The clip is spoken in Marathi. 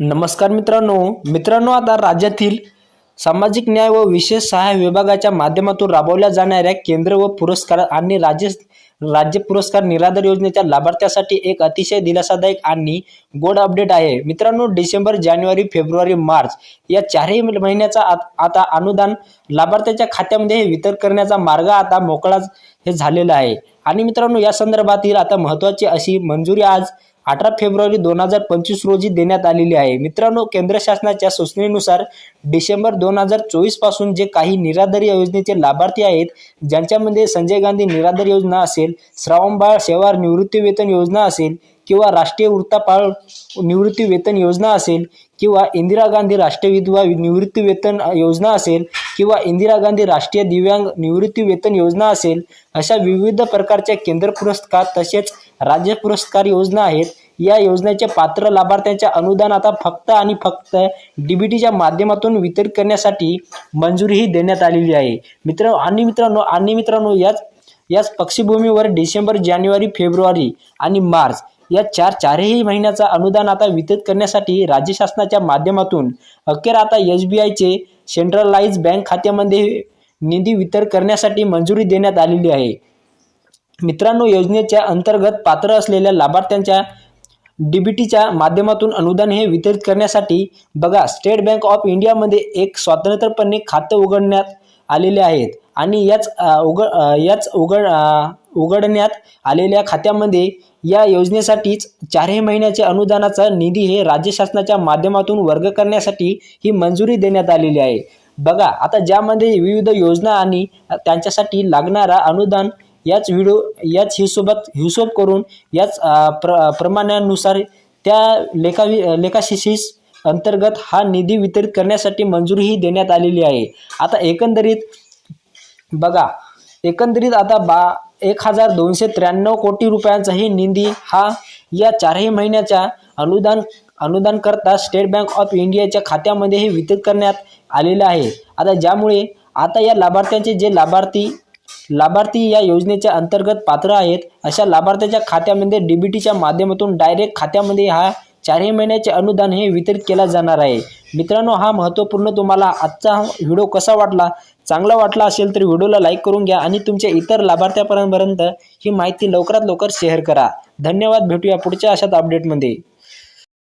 नमस्कार मित्रांनो. मित्रांनो आता राज्यातील सामाजिक न्याय व विशेष सहाय्य विभागाच्या माध्यमातून राबवल्या जाणाऱ्या केंद्र व पुरस्कार आणि राज्य राज्य पुरस्कार निराधार योजनेच्या लाभार्थ्यासाठी एक अतिशय दिलासादायक आणि गोड अपडेट आहे. मित्रांनो डिसेंबर जानेवारी फेब्रुवारी मार्च या चारही महिन्याचा आत- आता अनुदान लाभार्थ्याच्या खात्यामध्ये हे वितरण करण्याचा मार्ग आता मोकळाच हे झालेला आहे. आणि मित्रांनो या संदर्भातील आता महत्त्वाची अशी मंजुरी आज अठरा फेब्रुवारी दोन हजार पंचवीस रोजी देण्यात आलेली आहे. मित्रांनो केंद्र शासनाच्या सूचनेनुसार डिसेंबर दोन हजार चोवीसपासून जे काही निराधारी योजनेचे लाभार्थी आहेत ज्यांच्यामध्ये संजय गांधी निराधार योजना असेल श्रावणबाळ सेवा निवृत्ती वेतन योजना असेल किंवा राष्ट्रीय वृत्तापाळ निवृत्ती वेतन योजना असेल किंवा इंदिरा गांधी राष्ट्रीय विधवा निवृत्ती वेतन योजना असेल किंवा इंदिरा गांधी राष्ट्रीय दिव्यांग निवृत्ती वेतन योजना असेल अशा विविध प्रकारच्या केंद्र पुरस्कार तसेच राज्य पुरस्कार योजना आहेत. या योजनेचे पात्र लाभार्थ्यांचे अनुदान आता फक्त आणि फक्त डीबीटीच्या माध्यमातून वितरित करण्यासाठी मंजुरीही देण्यात आलेली आहे. मित्र आणि मित्रांनो आणि मित्रांनो याच याच पक्षीभूमीवर डिसेंबर जानेवारी फेब्रुवारी आणि मार्च या चार चारही महिन्याचा अनुदान आता वितरित करण्यासाठी राज्य शासनाच्या माध्यमातून अखेर आता एस बी आयचे सेंट्रलाइज बँक खात्यामध्ये निधी वितरण करण्यासाठी मंजुरी देण्यात आलेली आहे. मित्रांनो योजनेच्या अंतर्गत पात्र असलेल्या लाभार्थ्यांच्या डीबीटीच्या माध्यमातून अनुदान हे वितरित करण्यासाठी बघा स्टेट बँक ऑफ इंडियामध्ये एक स्वतंत्रपणे खातं उघडण्यात आलेले आहेत. आणि याच उघ याच उघड उघडण्यात आलेल्या खात्यामध्ये या योजनेसाठीच चारही महिन्याचे अनुदानाचा निधी हे राज्य शासनाच्या माध्यमातून वर्ग करण्यासाठी ही मंजुरी देण्यात आलेली आहे. बघा आता ज्यामध्ये विविध योजना आणि त्यांच्यासाठी लागणारा अनुदान याच व्हिडिओ याच हिशोबात हिशोब करून याच प्र प्रमाणानुसार त्या लेखा लेखाशिशीस अंतर्गत हा निधी वितरित करण्यासाठी मंजुरीही देण्यात आलेली आहे. आता एकंदरीत बघा एकंदरीत आता बा एक हजार दोनशे त्र्याण्णव कोटी रुपयांचाही निधी हा या चारही महिन्याच्या अनुदान अनुदान करता स्टेट बँक ऑफ इंडियाच्या खात्यामध्येही वितरित करण्यात आलेलं आहे. आता ज्यामुळे आता या लाभार्थ्यांचे जे लाभार्थी लाभार्थी या योजनेच्या अंतर्गत पात्र आहेत अशा लाभार्थ्याच्या खात्यामध्ये डीबीटीच्या माध्यमातून डायरेक्ट खात्यामध्ये हा चारही महिन्याचे अनुदान हे वितरित केला जाणार आहे. मित्रांनो हा महत्त्वपूर्ण तुम्हाला आजचा व्हिडिओ कसा वाटला चांगला वाटला असेल तर व्हिडिओला लाईक करून घ्या आणि तुमच्या इतर लाभार्थ्यापर्यंत ही माहिती लवकरात लवकर शेअर करा. धन्यवाद भेटूया पुढच्या अशाच अपडेटमध्ये